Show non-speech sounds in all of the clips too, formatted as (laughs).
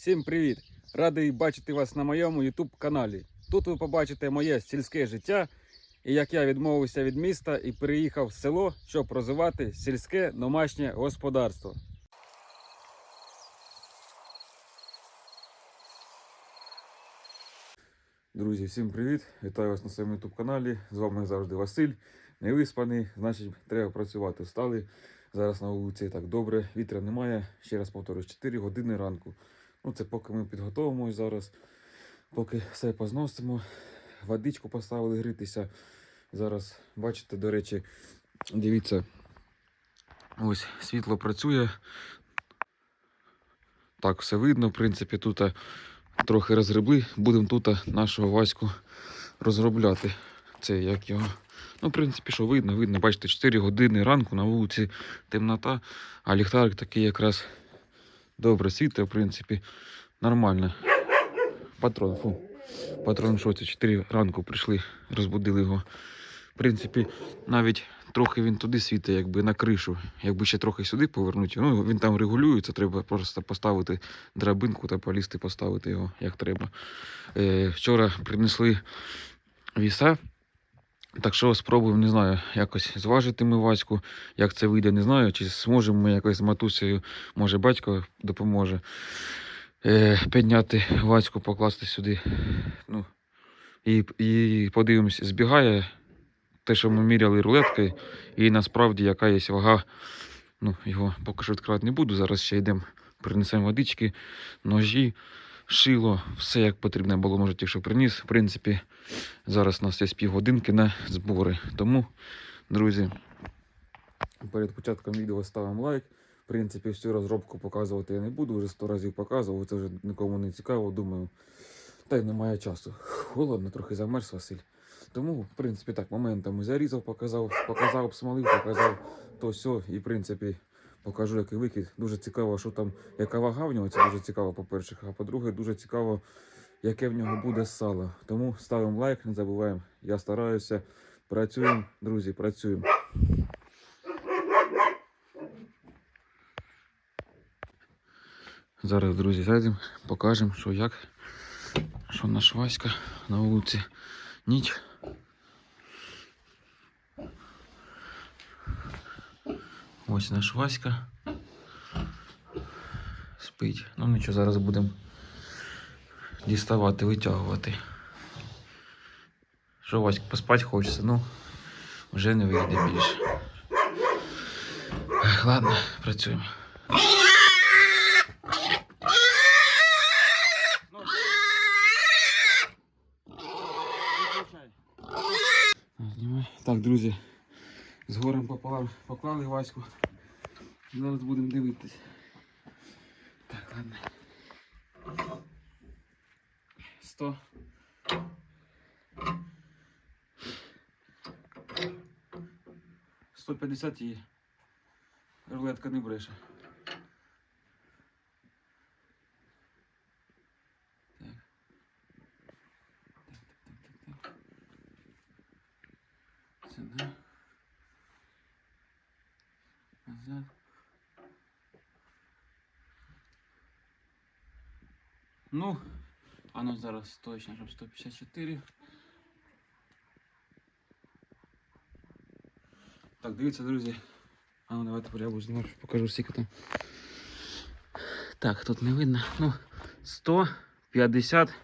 Всім привіт! Радий бачити вас на моєму YouTube каналі. Тут ви побачите моє сільське життя і як я відмовився від міста і переїхав в село, щоб розвивати сільське домашнє господарство. Друзі, всім привіт! Вітаю вас на своєму YouTube каналі. З вами завжди Василь. Невиспаний, значить, треба працювати. Встали. Зараз на вулиці так добре, вітря немає. Ще раз повторюю, 4 години ранку. Ну, це поки ми підготовимось зараз, поки все позносимо. Водичку поставили грітися. Зараз, бачите, до речі, дивіться, ось світло працює. Так, все видно. В принципі, тут е, трохи розгребли. Будемо тут е, нашого Ваську розробляти. Це як його. Ну, в принципі, що видно, видно, бачите, 4 години ранку на вулиці темнота, а ліхтарик такий якраз добре світить, в принципі, нормально. Патрон, фу. Патрон шоці, 4 ранку прийшли, розбудили його. В принципі, навіть трохи він туди світить, якби на кришу. Якби ще трохи сюди повернути. Ну, він там регулюється, треба просто поставити драбинку та полізти поставити його як треба. Е, вчора принесли віса. Так що спробуємо, не знаю, якось зважити ми Ваську. Як це вийде, не знаю. Чи зможемо ми якось з матусею, може батько допоможе е, підняти Ваську, покласти сюди. Ну, і, і подивимось, збігає те, що ми міряли рулеткою, і насправді яка є вага. Ну, його поки що відкривати не буду. Зараз ще йдемо, принесемо водички, ножі, шило, все як потрібно було, може, ті, що приніс. В принципі, зараз у нас є півгодинки на збори. Тому, друзі, перед початком відео ставимо лайк. В принципі, всю розробку показувати я не буду, вже сто разів показував, це вже нікому не цікаво, думаю. Та й немає часу. Холодно, трохи замерз Василь. Тому, в принципі, так, моментами зарізав, показав, показав, обсмалив, показав то все. І, в принципі, покажу, який викид. Дуже цікаво, що там, яка вага в нього, це дуже цікаво, по-перше. А по-друге, дуже цікаво, яке в нього буде сало. Тому ставимо лайк, не забуваємо. Я стараюся. Працюємо, друзі, працюємо. Зараз, друзі, зайдемо, покажемо, що як. Що наш Васька на вулиці ніч. Ось наш Васька. Спить. Ну нічого, зараз будемо діставати, витягувати. Що, Васька, поспати хочеться? Ну, вже не вийде більше. Ладно, працюємо. Так, друзі, з горем поклали Ваську. Зараз будемо дивитись. Так, ладно. 100. Сто п'ятдесят є. Рулетка не бреше. Ну, а ну зараз точно, щоб 154. Так, дивіться, друзі. А ну давайте порядку знімаю, покажу скільки там. Так, тут не видно. Ну, 150.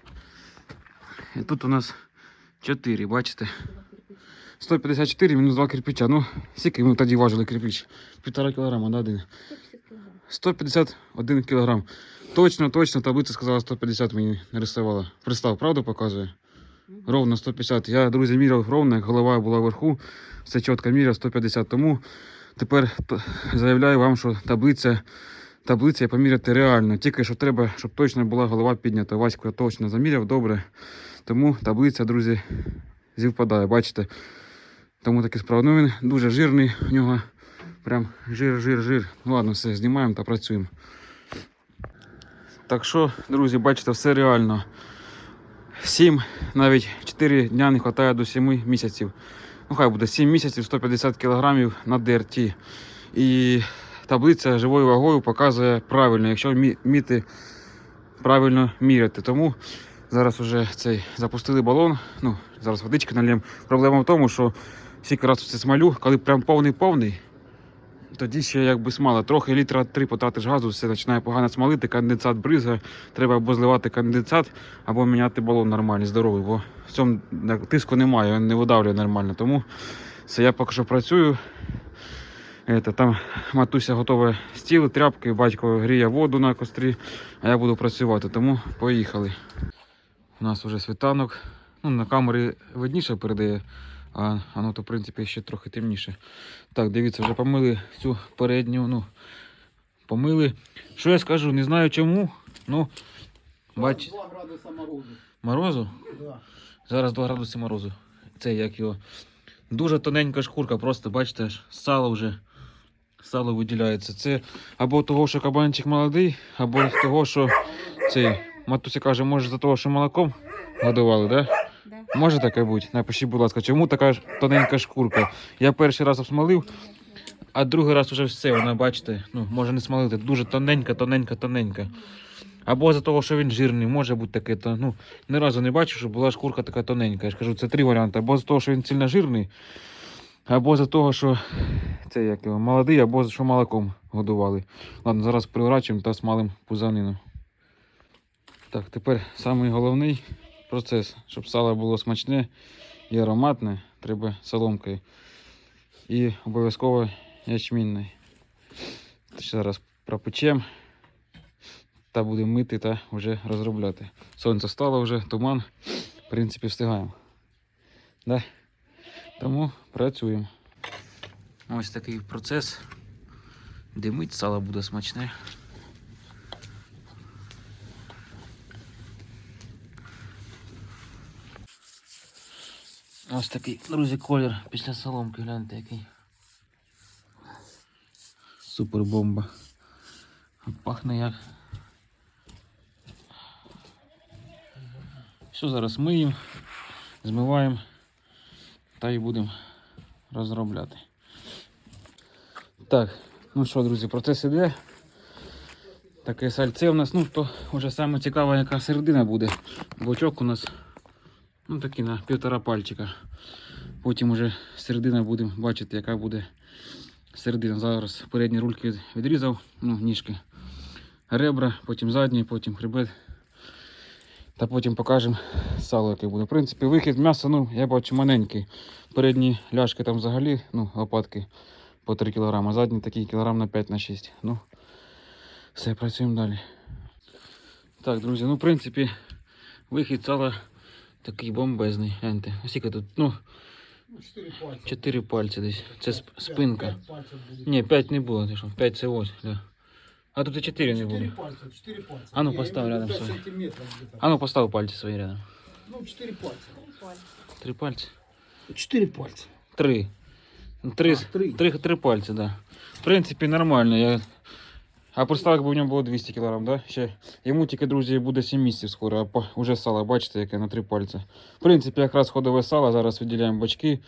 І тут у нас 4, бачите? 154 мінус 2 кирпича. Ну, скільки ми тоді важили кирпич? Півтора кілограма, да, один? 151 кілограм. Точно, точно, таблиця сказала 150 мені нарисувала. Пристав, правда показує? Ровно 150. Я, друзі, міряв ровно, як голова була вверху. Все чітко міряв 150. Тому тепер заявляю вам, що таблиця, таблиця поміряти реально. Тільки що треба, щоб точно була голова піднята. Ваську я точно заміряв, добре. Тому таблиця, друзі, зівпадає, бачите. Тому такі справи. Ну він дуже жирний, у нього прям жир, жир, жир. Ну ладно, все, знімаємо та працюємо. Так що, друзі, бачите, все реально. 7, навіть 4 дня не вистачає до 7 місяців. Ну, хай буде 7 місяців 150 кг на ДРТ. І таблиця живою вагою показує правильно, якщо мі- міти правильно міряти. Тому зараз вже цей запустили балон. Ну, зараз водички нальємо. Проблема в тому, що скільки раз це смалю, коли прям повний-повний, тоді ще якби смала. Трохи літра три потратиш газу, все починає погано смалити, конденсат бризгає. Треба або зливати конденсат, або міняти балон нормальний, здоровий, бо в цьому тиску немає, він не видавлює нормально. Тому все, я поки що працюю. Это, там матуся готове стіл, тряпки, батько гріє воду на кострі, а я буду працювати, тому поїхали. У нас вже світанок. Ну, на камері видніше передає, а воно то, в принципі, ще трохи темніше. Так, дивіться, вже помили цю передню, ну, помили. Що я скажу, не знаю чому. Ну, бач, 2 градуса морозу. морозу. Да. Зараз 2 градуси морозу. Це як його. Дуже тоненька шкурка, просто бачите, сало вже. Сало виділяється. Це або того, що кабанчик молодий, або того, що цей матуся каже, може за того, що молоком годували, да? Може таке бути? Напишіть, будь ласка, чому така тоненька шкурка? Я перший раз обсмалив, а другий раз вже все, вона, бачите, ну, може не смалити. Дуже тоненька, тоненька, тоненька. Або за того, що він жирний, може бути таке. То, ну, ні разу не бачив, що була шкурка така тоненька. Я ж кажу, це три варіанти. Або за того, що він сильно жирний, або за того, що це як його, молодий, або за що молоком годували. Ладно, зараз приворачуємо та смалим пузанину. Так, тепер самий головний процес, щоб сало було смачне і ароматне, треба соломкою. І обов'язково ячмінний. Зараз пропечемо та будемо мити та вже розробляти. Сонце стало вже, туман. В принципі, встигаємо. Да? Тому працюємо. Ось такий процес. Димить, сало буде смачне. Ось такий, друзі, колір після соломки, гляньте який. Супер бомба. Пахне як. Все, зараз миємо, змиваємо та і будемо розробляти. Так, ну що, друзі, процес іде. Таке сальце у нас, ну то вже саме цікаво, яка середина буде. Бочок у нас ну такий на півтора пальчика. Потім уже середина будемо бачити, яка буде середина. Зараз передні рульки відрізав, ну, ніжки, ребра, потім задні, потім хребет. Та потім покажемо сало, яке буде. В принципі, вихід м'яса, ну, я бачу маленький. Передні ляшки там взагалі, ну, лопатки по 3 кг, задні такі кілограм на 5 на 6. Ну, все, працюємо далі. Так, друзі, ну, в принципі, вихід сала такий бомбезний. Гляньте. Скільки тут? Ну, Ну, 4 пальця. 4 пальці десь. Це сп- спинка. 5 пальців буде. Ні, 5 не було, ти що? 5 це ось, да. А тут і 4 не 4 було. пальця, 4 пальця. А ну, Не, постав именно рядом 5 свої. сантиметров где-то. А ну постав пальці свої рядом. Ну, 4 пальца. Три пальці. 4 пальца. Три. Ну, Три, А, три. три, три пальці, да. В принципі, нормально. Я... А представ, якби у нього було 200 кг, да? Ще йому тільки, друзі, буде 7 місяців скоро, а вже сало, бачите, яке на три пальці. В принципі, якраз ходове сало, зараз виділяємо бачки,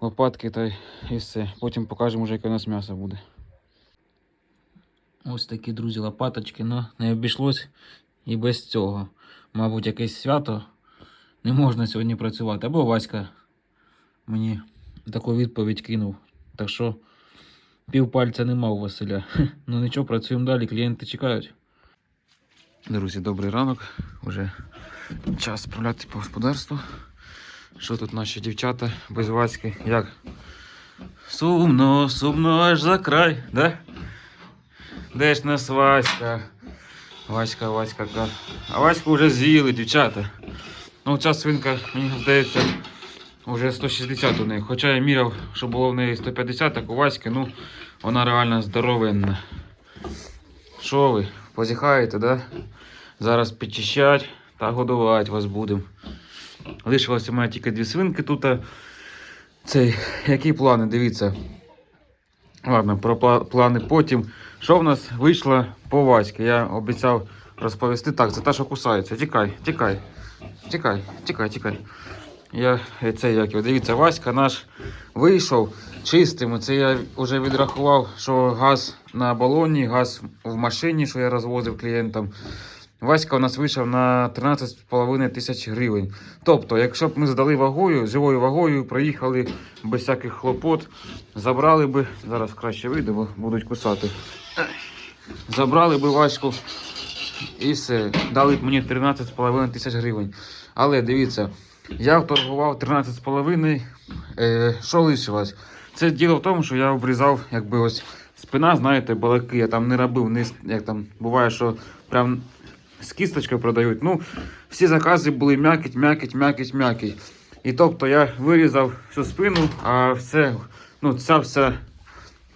лопатки та і все. Потім покажемо вже, яке у нас м'ясо буде. Ось такі, друзі, лопаточки, ну не обійшлось і без цього. Мабуть, якесь свято не можна сьогодні працювати. Або Васька мені таку відповідь кинув. Так що пів пальця нема у Василя. Ну нічого, працюємо далі, клієнти чекають. Друзі, добрий ранок. Уже час справляти по господарству. Що тут наші дівчата без Васьки? Як? Сумно, сумно аж за край, да? Де ж нас Васька? Васька, Васька, ка. А Ваську вже з'їли, дівчата. Ну, ця свинка, мені здається, вже 160 у неї. Хоча я міряв, що було в неї 150, так у Васьки, ну, вона реально здоровенна. Що ви, позіхаєте, да? Зараз підчищать та годувати вас будемо. Лишилося у мене тільки дві свинки тут. Цей, які плани, дивіться. Ладно, про плани потім. Що в нас вийшло по Васьки? Я обіцяв розповісти. Так, це та, що кусається. Тікай, тікай. Тікай, тікай, тікай. Я це як. Дивіться, Васька наш вийшов чистим. Це я вже відрахував, що газ на балоні, газ в машині, що я розвозив клієнтам. Васька у нас вийшов на 13,5 тисяч гривень. Тобто, якщо б ми здали вагою, живою вагою, проїхали без всяких хлопот, забрали би, зараз краще вийде, бо будуть кусати. Забрали би Ваську і все. Дали мені 13,5 тисяч гривень. Але дивіться, я торгував 13,5. Е, що лишилось? Це діло в тому, що я обрізав, якби ось спина, знаєте, балаки. Я там не робив, не, як там буває, що прям з кісточкою продають. Ну, всі закази були м'якіть, м'якіть, м'якіть, м'якіть. І тобто я вирізав всю спину, а все, ну, ця вся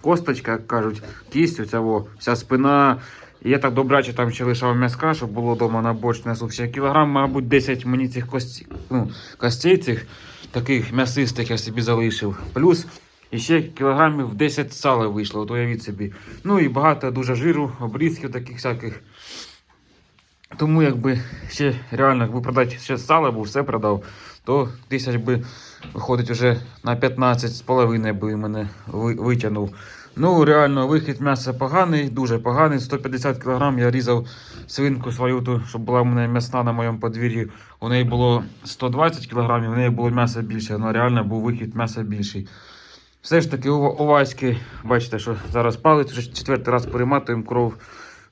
косточка, як кажуть, кість, оця во, вся спина. Я так добряче там ще лишав м'язка, щоб було вдома на борщ несу. Ще кілограм, мабуть, 10 мені цих кості, ну, костей цих таких м'ясистих я собі залишив. Плюс ще кілограмів 10 сала вийшло, от уявіть собі. Ну і багато дуже жиру, обрізків таких всяких. Тому якби ще реально, якби продати ще сало, бо все продав, то тисяч би виходить вже на 15 з половиною би мене витягнув. Ну, реально, вихід м'яса поганий, дуже поганий. 150 кг я різав свинку свою, ту, щоб була в мене м'ясна на моєму подвір'ї. У неї було 120 кг, в неї було м'яса більше, але реально був вихід м'яса більший. Все ж таки, у, у Васьки, бачите, що зараз палець, вже четвертий раз перематуємо кров.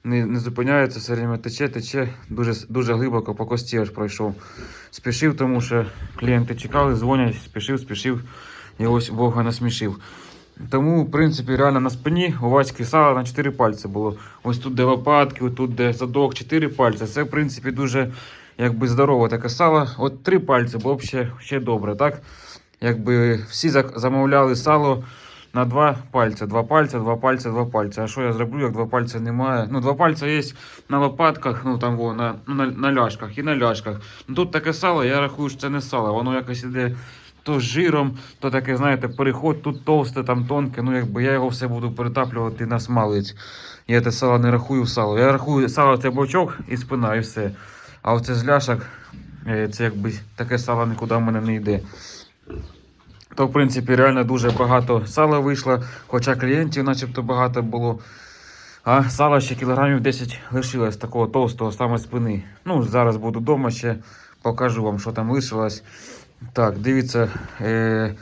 Не, не зупиняється, все время тече, тече, дуже, дуже глибоко по кості аж пройшов. Спішив, тому що клієнти чекали, дзвонять, спішив, спішив, і ось Бога насмішив. Тому, в принципі, реально на спині у Васьки сало на 4 пальці було. Ось тут, де лопатки, ось тут, де задок, 4 пальці. Це, в принципі, дуже якби здорове таке сало. От 3 пальці було б ще, ще добре, так? Якби всі замовляли сало на два пальця. Два пальця, два пальця, два пальця. А що я зроблю, як два пальця немає? Ну, два пальця є на лопатках, ну там во, на, ну, на, на ляшках і на ляшках. Ну, тут таке сало, я рахую, що це не сало. Воно якось іде то з жиром, то таке, знаєте, переход, тут товсте, там тонке. Ну, якби я його все буду перетаплювати на смалець. Я те сало не рахую в сало. Я рахую сало це бочок і спина, і все. А оце з ляшок, е, це якби таке сало нікуди в мене не йде. То, в принципі, реально дуже багато сала вийшло, хоча клієнтів начебто багато було. А сала ще кілограмів 10 лишилось такого товстого саме спини. Ну, зараз буду вдома ще покажу вам, що там лишилось. Так, дивіться. Е-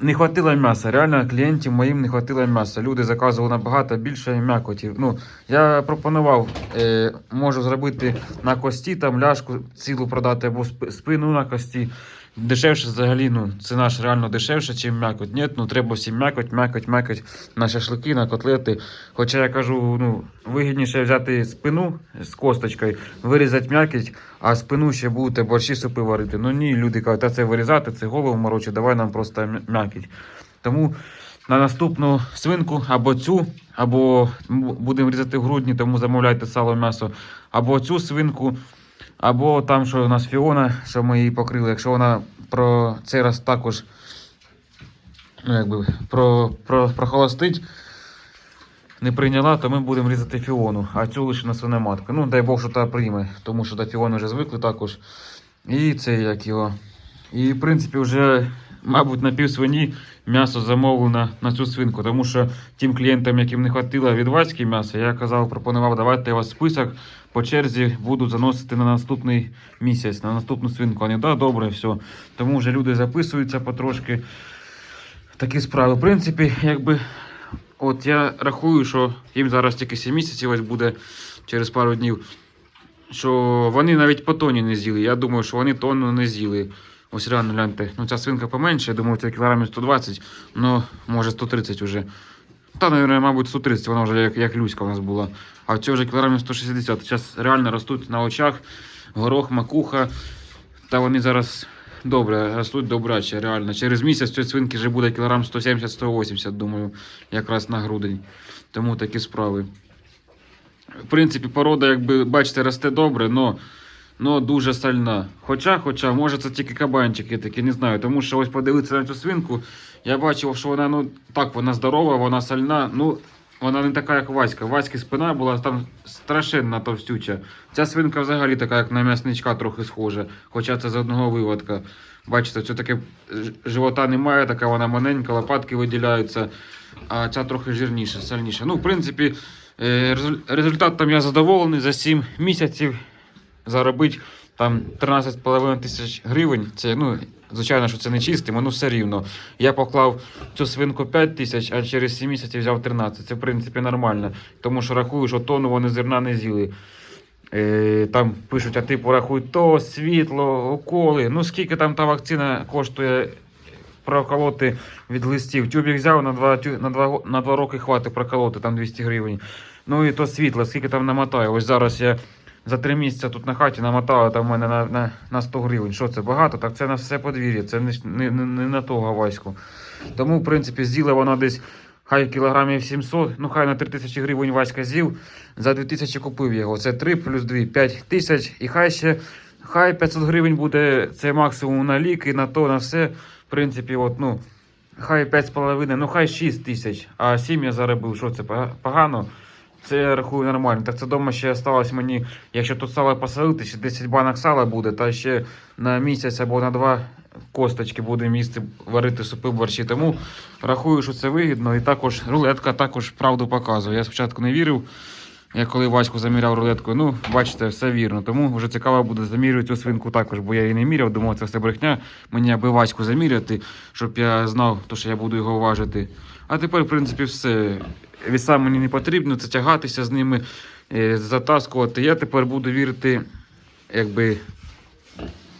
не хватило м'яса. Реально клієнтів моїм не хватило м'яса. Люди заказували набагато більше м'якотів. Ну, я пропонував, е, можу зробити на кості там ляшку цілу продати або спину на кості. Дешевше взагалі, ну, ціна ж реально дешевше, ніж м'якоть. Ні, ну треба всім м'якоть, м'якоть, м'якоть на шашлики, на котлети. Хоча я кажу, ну, вигідніше взяти спину з косточкою, вирізати м'якоть, а спину ще будете борщі супи варити. Ну ні, люди кажуть, та це вирізати, це голову морочить, давай нам просто м'я- м'якоть. Тому на наступну свинку або цю, або будемо різати грудні, тому замовляйте сало м'ясо, або цю свинку. Або там, що у нас Фіона, що ми її покрили, якщо вона про цей раз також ну, якби, про, про, прохолостить, не прийняла, то ми будемо різати Фіону, а цю лише на свиноматку. Ну, дай Бог, що та прийме, тому що до Фіони вже звикли також. І це як його. І в принципі, вже, мабуть, на пів свині м'ясо замовлено на цю свинку, тому що тим клієнтам, яким не хватило від м'яса, я казав, пропонував, давайте вас список по черзі буду заносити на наступний місяць, на наступну свинку. Вони, да, добре, все. Тому вже люди записуються потрошки. Такі справи. В принципі, якби. От я рахую, що їм зараз тільки 7 місяців ось буде через пару днів. Що вони навіть по тоні не з'їли. Я думаю, що вони тонну не з'їли. Ось реально гляньте. Ну ця свинка поменше, я думаю, це кілограмів 120, ну може 130 вже. Та, мабуть, мабуть, 130, вона вже як, як люська у нас була. А цій вже кілограмів 160. Зараз реально ростуть на очах горох, макуха. Та вони зараз добре ростуть добряче, реально. Через місяць цієї свинки вже буде кілограм 170-180, думаю, якраз на грудень. Тому такі справи. В принципі, порода, якби бачите, росте добре, но, но дуже сальна. Хоча, хоча, може це тільки кабанчики такі, не знаю. Тому що ось подивитися на цю свинку, я бачив, що вона, ну так, вона здорова, вона сальна. Ну, вона не така, як Васька. Васьки спина була там страшенна товстюча. Ця свинка взагалі така, як на м'ясничка, трохи схожа. Хоча це з одного виводка. Бачите, це таке живота немає, така вона маленька, лопатки виділяються, а ця трохи жирніша, сильніша. Ну, в принципі, Е, резуль- Результатом я задоволений за 7 місяців заробити там 13,5 тисяч гривень. Це, ну, звичайно, що це не чистимо, ну все рівно. Я поклав цю свинку 5 тисяч, а через 7 місяців взяв 13. Це, в принципі, нормально. Тому що рахую, що тонну вони зерна не з'їли. Е, там пишуть, а ти порахуй то, світло, уколи. Ну скільки там та вакцина коштує проколоти від листів. Тюбік взяв на 2, на 2, на 2 роки хватить проколоти, там 200 гривень. Ну і то світло, скільки там намотаю. Ось зараз я за 3 місяці тут на хаті намотаю там в мене на, на, на 100 гривень. Що це багато? Так це на все подвір'я, це не, не, не, на того гавайську. Тому, в принципі, з'їла вона десь хай кілограмів 700, ну хай на 3 тисячі гривень Васька з'їв, за 2 тисячі купив його. Це 3 плюс 2, 5 тисяч. І хай ще хай 500 гривень буде це максимум на ліки, на то, на все. В принципі, от, ну, хай 5,5, ну хай 6 тисяч. А 7 я заробив, що це погано. Це я рахую нормально. Так це вдома ще осталось мені, якщо тут сало посолити, ще 10 банок сала буде, та ще на місяць або на два косточки буде місце варити супи борщі. Тому рахую, що це вигідно. І також рулетка також правду показує. Я спочатку не вірив. Я коли Ваську заміряв рулеткою, ну, бачите, все вірно. Тому вже цікаво буде замірювати цю свинку також, бо я її не міряв, думав, це все брехня. Мені аби Ваську заміряти, щоб я знав, то, що я буду його важити. А тепер, в принципі, все. Віса мені не потрібно, це тягатися з ними, е, затаскувати. Я тепер буду вірити, якби.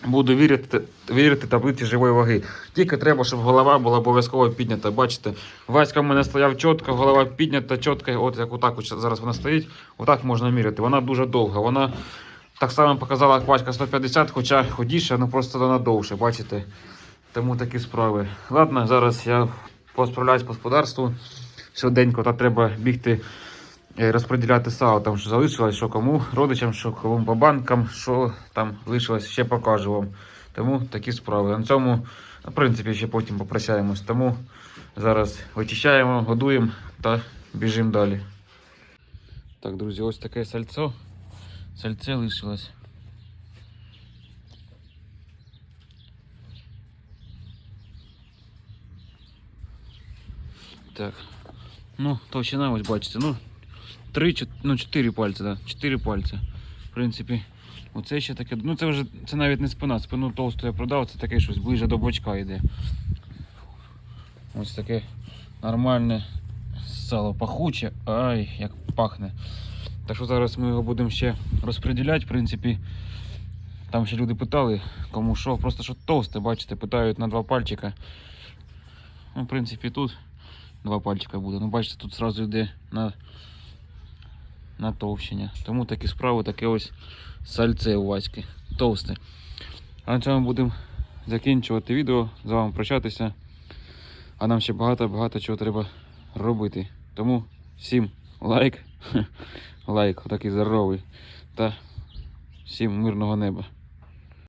Буду вірити, вірити таблиці живої ваги. Тільки треба, щоб голова була обов'язково піднята. Бачите, Васька в мене стояв чітко, голова піднята, чітко, от як отак зараз вона стоїть, отак можна міряти. Вона дуже довга. Вона так само показала, Васька 150, хоча ходіше, ну просто вона довше, бачите. Тому такі справи. Ладно, зараз я посправляюсь по господарству. Швиденько, та треба бігти е, розподіляти сало, там що залишилось, що кому, родичам, що кому по банкам, що там лишилось, ще покажу вам. Тому такі справи. На цьому, в принципі, ще потім попрощаємось. Тому зараз вичищаємо, годуємо та біжимо далі. Так, друзі, ось таке сальцо. Сальце лишилось. Так. Ну, товщина, ось бачите, ну, три, чот- ну, чотири пальці, да. Чотири пальці. В принципі, оце ще таке. Ну це вже це навіть не спина. Спину товсту я продав, це таке щось ближче до бочка йде. Ось таке нормальне сало пахуче. Ай, як пахне. Так що зараз ми його будемо ще розподіляти, в принципі. Там ще люди питали, кому що, просто що товсте, бачите, питають на два пальчика. Ну, в принципі, тут два пальчика буде. Ну, бачите, тут зразу йде на, на товщення. Тому такі справи, таке ось сальце у Васьки. Товсте. А на цьому будемо закінчувати відео, з вами прощатися. А нам ще багато-багато чого треба робити. Тому всім лайк, (laughs) лайк, отакий здоровий. Та всім мирного неба.